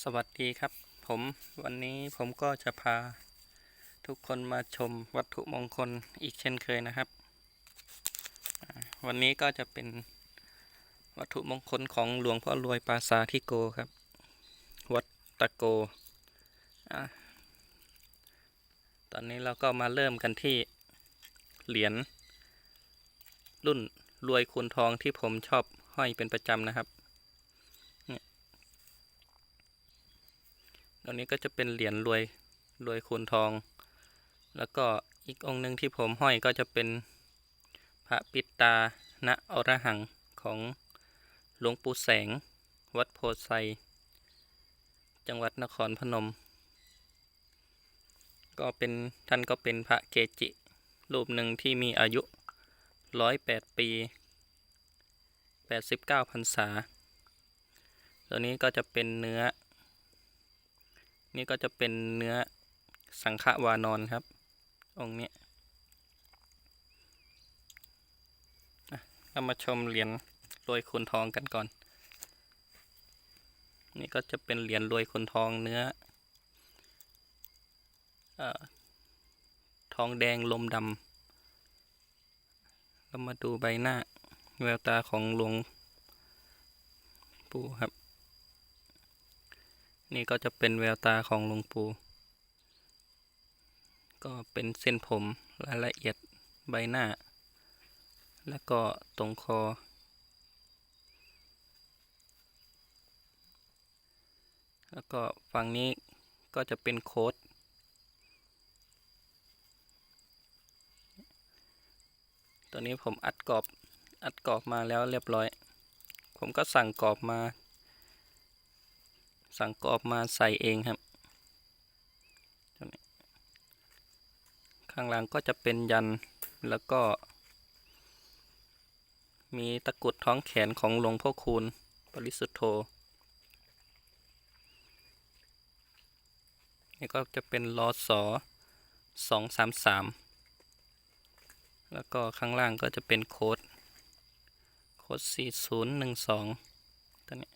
สวัสดีครับผมวันนี้ผมก็จะพาทุกคนมาชมวัตถุมงคลอีกเช่นเคยนะครับ วันนี้ก็จะเป็นวัตถุมงคลของหลวงพ่อรวยปราสาทิโกครับ วัดตะโกอตอนนี้เราก็มาเริ่มกันที่เหรียญรุ่นรวยคูณทองที่ผมชอบห้อยเป็นประจำนะครับ ตรงนี้ก็จะเป็นเหรียญรวยรวยคูณทอง แล้วก็อีกองค์หนึ่งที่ผมห้อยก็จะเป็นพระปิตาณอรหังของหลวงปู่แสง วัดโพไซจังหวัดนครพนม ก็เป็นท่านก็เป็นพระเกจิ รูปหนึ่งที่มีอายุร้อยแปดปีแปดสิบเก้าพรรษา ตัวนี้ก็จะเป็นเนื้อ นี่ก็จะเป็นเนื้อสังฆวานอนครับ องค์นี้เรามาชมเหรียญรวยคูณทองกันก่อน นี่ก็จะเป็นเหรียญรวยคูณทองเนื้ออทองแดงลมดำเรามาดูใบหน้าแววตาของหลวงปู่ครับ นี่ก็จะเป็นแววตาของหลวงปู่ ก็เป็นเส้นผมรายละเอียดใบหน้า แล้วก็ตรงคอ แล้วก็ฝั่งนี้ก็จะเป็นโค้ดตัวนี้ผมอัดกรอบ อัดกรอบมาแล้วเรียบร้อย ผมก็สั่งกรอบมา สั่งกรอบมาใส่เองครับ ข้างหลังก็จะเป็นยันแล้วก็ มีตะกรุดท้องแขนของหลวงพ่อคูณ ปริสุทธโธนี่ก็จะเป็นลอสอสองสามสามแล้วก็ข้างล่างก็จะเป็นโค้ดโค้ดสี่ศูนย์หนึ่งสองตัวนี้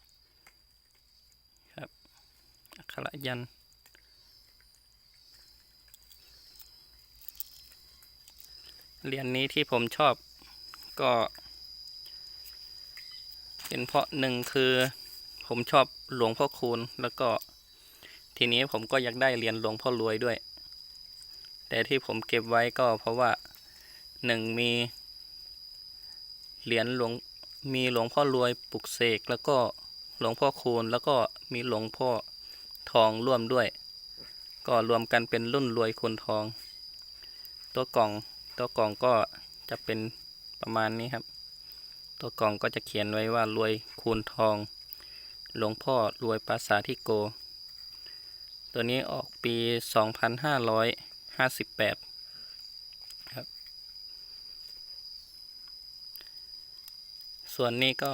อักขระยันเหรียญนนี้ที่ผมชอบก็ เป็นเพราะหนึ่งคือผมชอบหลวงพ่อคูณแล้วก็ทีนี้ผมก็อยากได้เหรียญหลวงพ่อรวยด้วย แต่ที่ผมเก็บไว้ก็เพราะว่าหนึ่งมีเหรียญหลวงมีหลวงพ่อรวยปลุกเสกแล้วก็หลวงพ่อคูณแล้วก็มีหลวงพ่อ ทองร่วมด้วย ก็รวมกันเป็นรุ่นรวยคูณทอง ตัวกล่องตัวกล่องก็จะเป็นประมาณนี้ครับ ตัวกล่องก็จะเขียนไว้ว่ารวยคูณทอง หลวงพ่อรวยปราสาทิโก ตัวนี้ออกปี 2558 ครับ ส่วนนี้ก็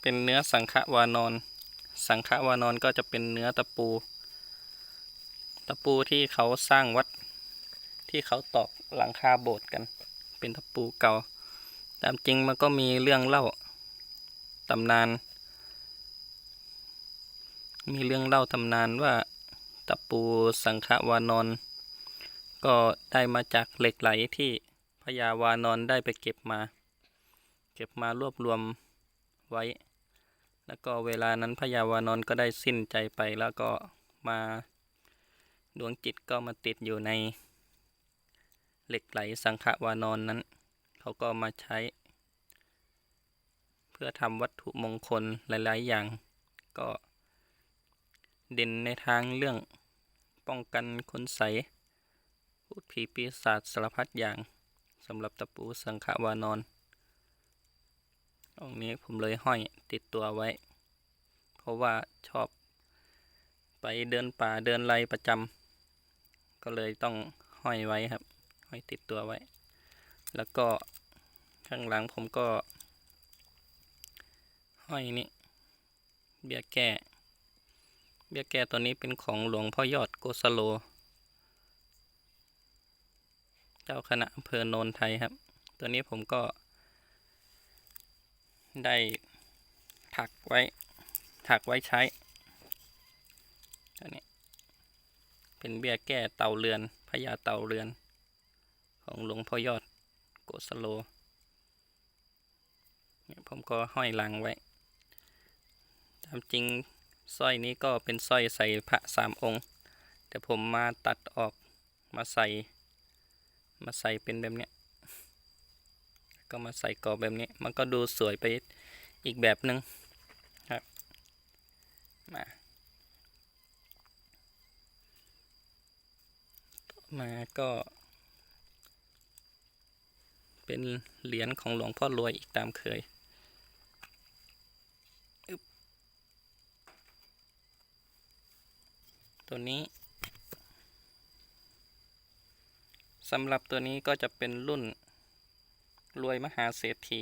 เป็นเนื้อสังฆวานอน สังฆวานอนก็จะเป็นเนื้อตะปู ตะปูที่เขาสร้างวัด ที่เขาตอกหลังคาโบสถ์กัน เป็นตะปูเก่า ตามจริงมันก็มีเรื่องเล่าตำนาน มีเรื่องเล่าตำนานว่าตะปูสังฆวานอนก็ได้มาจากเหล็กไหลที่พญาวานอนได้ไปเก็บมา เก็บมารวบรวมไว้ แล้วก็เวลานั้นพญาวานอนก็ได้สิ้นใจไปแล้วก็มาดวงจิตก็มาติดอยู่ในเหล็กไหลสังขวานอนนั้น เขาก็มาใช้ เพื่อทำวัตถุมงคลหลาย ๆ อย่าง ก็เด่นในทางเรื่องป้องกันคุณใสพูดผีปีศาจสารพัดอย่างสำหรับตะปูสังขวานอน องนี้ผมเลยห้อยติดตัวไว้ เพราะว่าชอบ ไปเดินป่าเดินไรประจำก็เลยต้องห้อยไว้ครับ ห้อยติดตัวไว้ แล้วก็ข้างหลังผมก็ ห้อยนี่เบียแก้ เบียแก้ตัวนี้เป็นของหลวงพ่อยอดโกสโล เจ้าคณะอำเภอโนนไทยครับ ตัวนี้ผมก็ ได้ถักไว้ ถักไว้ใช้ตัวนี้เป็นเบี้ยแก้เต่าเรือนพญาเต่าเรือน ของหลวงพ่อยอดโกสโลเนี่ยผมก็ห้อยลังไว้ ตามจริงสร้อยนี้ก็เป็นสร้อยใส่พระสามองค์ แต่ผมมาตัดออกมาใส่ มาใส่เป็นแบบเนี้ย ก็มาใส่กรอบแบบนี้ มันก็ดูสวยไปอีกแบบหนึ่งครับมาต่อมาก็ เป็นเหรียญของหลวงพ่อรวยอีกตามเคยตัวนี้สำหรับตัวนี้ก็จะเป็นรุ่น รวยมหาเศรษฐี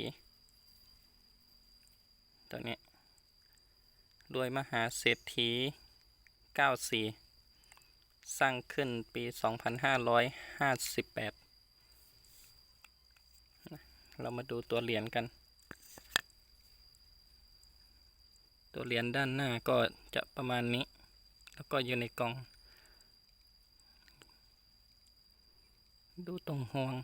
ตัวนี้ รวยมหาเศรษฐี 94 สร้างขึ้นปี 2558 เรามาดูตัวเหรียญกัน ตัวเหรียญด้านหน้าก็จะประมาณนี้ แล้วก็อยู่ในกล่อง ดูตรงห่วง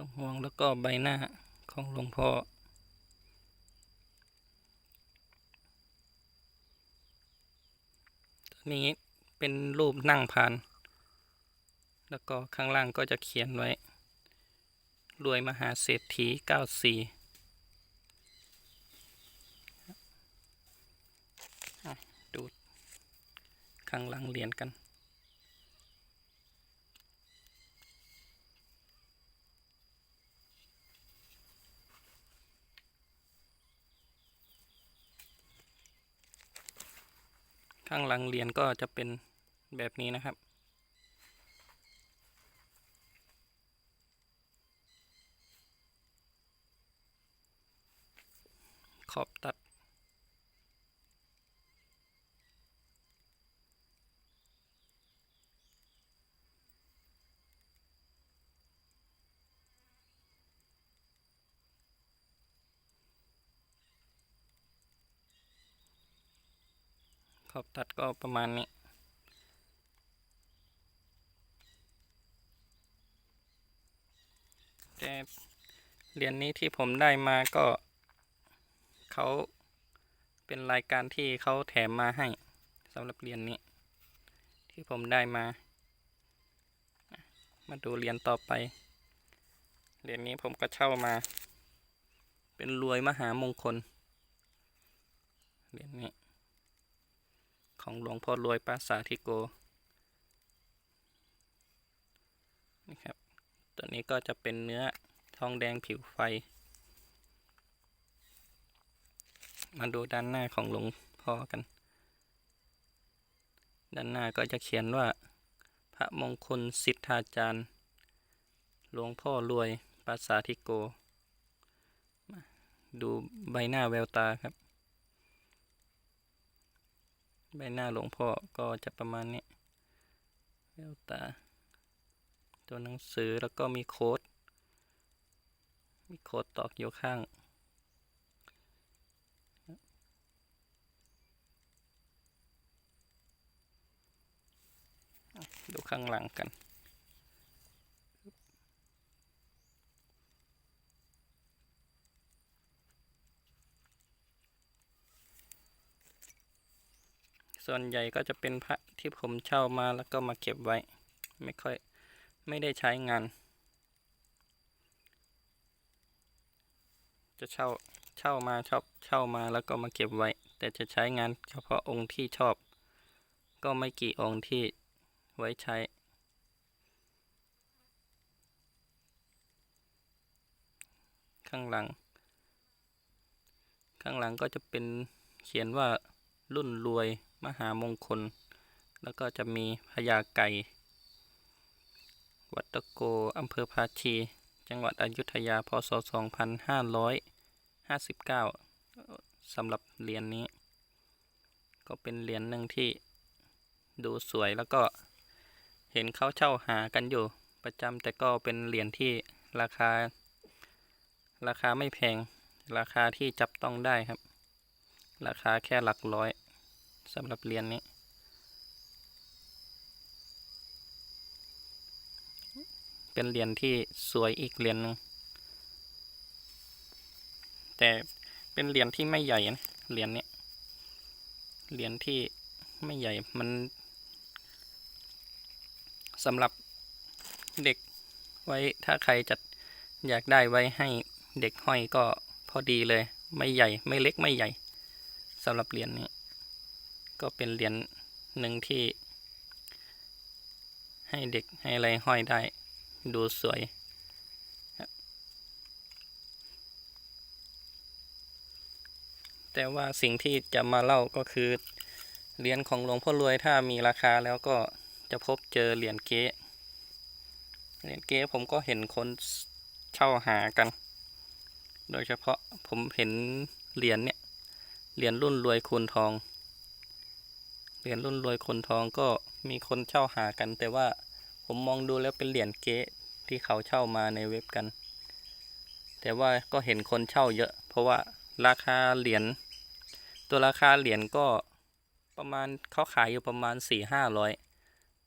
ตรงห่วงแล้วก็ใบหน้าของหลวงพ่อ ตัวนี้เป็นรูปนั่งพาน แล้วก็ข้างล่างก็จะเขียนไว้ รวยมหาเศรษฐี94อ่ดูข้างหลังเหรียญกัน ข้างหลังเหรียญก็จะเป็นแบบนี้นะครับ ขอบตัด ข อบตัดก็ประมาณนี้ แต่เหรียญนี้ที่ผมได้มาก็เขาเป็นรายการที่เขาแถมมาให้สำหรับเหรียญนี้ ที่ผมได้มา มาดูเหรียญต่อไปเหรียญนี้ผมก็เช่ามา เป็นรวยมหามงคลเหรียญนี้ ของหลวงพ่อรวยปราสาทธิโกนี่ครับ ตัวนี้ก็จะเป็นเนื้อทองแดงผิวไฟ มาดูด้านหน้าของหลวงพ่อกัน ด้านหน้าก็จะเขียนว่า พระมงคลสิทธาจารย์ หลวงพ่อรวยปราสาทธิโกมาดูใบหน้าแววตาครับ ใบหน้าหลวงพ่อก็จะประมาณนี้แววตา ตัวหนังสือแล้วก็มีโค้ด มีโค้ดตอกอยู่ข้าง ดูข้างหลังกัน ส่วนใหญ่ก็จะเป็นพระที่ผมเช่ามาแล้วก็มาเก็บไว้ ไม่ค่อยไม่ได้ใช้งาน จะเช่าเช่ามาชอบเช่ามาแล้วก็มาเก็บไว้ แต่จะใช้งานเฉพาะองค์ที่ชอบ ก็ไม่กี่องค์ที่ไว้ใช้ ข้างหลัง ข้างหลังก็จะเป็นเขียนว่ารุ่นรวย มหามงคล แล้วก็จะมีพญาไก่ วัดตะโกอำเภอภาชี จังหวัดอยุธยา พศ 2559 สำหรับเหรียญนนี้ ก็เป็นเหรียญหนึ่งที่ดูสวยแล้วก็เห็นเขาเช่าหากันอยู่ประจำแต่ก็เป็นเหรียญที่ราคา ราคาไม่แพง ราคาที่จับต้องได้ครับ ราคาแค่หลักร้อย สำหรับเหรียญนี้ เป็นเหรียญที่สวยอีกเหรียญหนึ่งแต่เป็นเหรียญที่ไม่ใหญ่นะเหรียญนี้เหรียญที่ไม่ใหญ่มันสำหรับเด็กไว้ถ้าใครจะอยากได้ไว้ให้เด็กห้อยก็พอดีเลย ไม่ใหญ่ไม่เล็กไม่ใหญ่สำหรับเหรียญนี้ ก็เป็นเหรียญหนึ่งที่ ให้เด็กให้อะไรห้อยได้ดูสวยแต่ว่าสิ่งที่จะมาเล่าก็คือเหรียญของหลวงพ่อรวยถ้ามีราคาแล้วก็จะพบเจอเหรียญเก๊เหรียญเก๊ผมก็เห็นคนเช่าหากัน โดยเฉพาะผมเห็นเหรียญเนี่ยเหรียญรุ่นรวยคูณทอง เหรียญรุ่นรวยคูณทองก็มีคนเช่าหากัน แต่ว่าผมมองดูแล้วเป็นเหรียญเก๊ที่เขาเช่ามาในเว็บกัน แต่ว่าก็เห็นคนเช่าเยอะ เพราะว่าราคาเหรียญตัวราคาเหรียญก็ประมาณเขาขายอยู่ประมาณสี่ห้าร้อย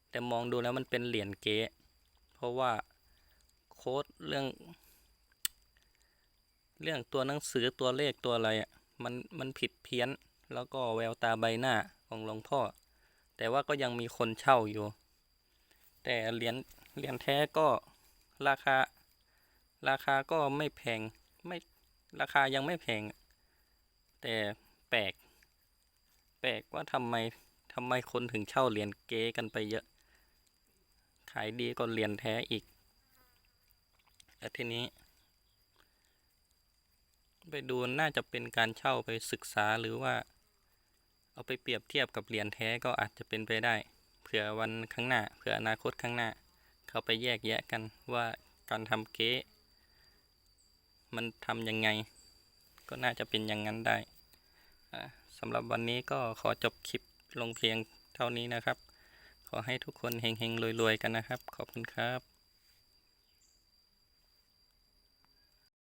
แต่มองดูแล้วมันเป็นเหรียญเก๊เพราะว่าโค้ดเรื่อง เรื่องตัวหนังสือตัวเลขตัวอะไรอะมันมันผิดเพี้ยน แล้วก็แววตาใบหน้า ของหลวงพ่อ แต่ว่าก็ยังมีคนเช่าอยู่ แต่เหรียญเหรียญแท้ก็ราคา ราคาก็ไม่แพงไม่ราคายังไม่แพง แต่แปลก แปลกว่าทำไมทำไมคนถึงเช่าเหรียญเก๊กันไปเยอะ ขายดีกว่าเหรียญแท้อีกและทีนี้ ไปดูน่าจะเป็นการเช่าไปศึกษาหรือว่า เอาไปเปรียบเทียบกับเหรียญแท้ก็อาจจะเป็นไปได้ เผื่อวันข้างหน้า เผื่ออนาคตข้างหน้า เขาไปแยกแยะกันว่าการทำเก๊มันทำยังไง ก็น่าจะเป็นอย่างนั้นได้สำหรับวันนี้ก็ขอจบคลิปลงเพียงเท่านี้นะครับ ขอให้ทุกคนเฮงๆรวยๆกันนะครับ ขอบคุณครับ